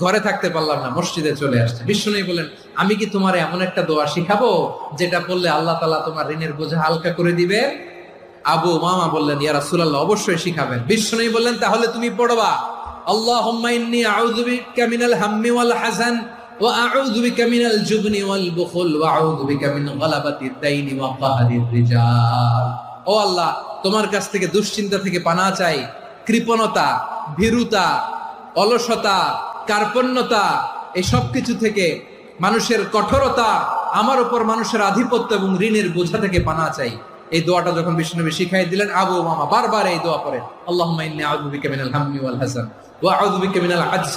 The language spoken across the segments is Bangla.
ঘরে থাকতে পারলাম না, মসজিদে চলে আসছে। বিষ্ণু বলেন আমি কি তোমার এমন একটা দোয়া শিখাবো যেটা বললে আল্লাহ তালা তোমার ঋণের বোঝা হালকা করে দিবে আবু মামা বললেন, ইয়া রাসূলুল্লাহ, অবশ্যই শিখাবেন। বিষ্ণু বললেন, তাহলে তুমি পড়বা রিজাল ও আল্লাহ, তোমার কাছ থেকে দুশ্চিন্তা থেকে পানা চাই, কৃপণতা অলসতা কার্পণ্যতা, এই সব কিছু থেকে মানুষের কঠোরতা, আমার উপর মানুষের আধিপত্য এবং ঋণের বোঝা থেকে পানা চাই। এই দোয়াটা যখন বিষ্ণুনবী শিখাই দিলেন, আবু মামা বারবার এই দোয়া পড়েন। ওয়াল হাসান বিকা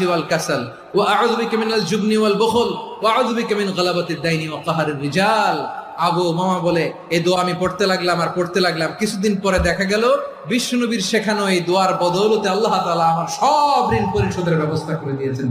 আবু মামা বলে এই দোয়া আমি পড়তে লাগলাম আর পড়তে লাগলাম। কিছুদিন পরে দেখা গেল, বিষ্ণুনবীর শেখানো এই দোয়ার বদৌলতে আল্লাহ তালা আমার সব ঋণ পরিশোধের ব্যবস্থা করে দিয়েছেন।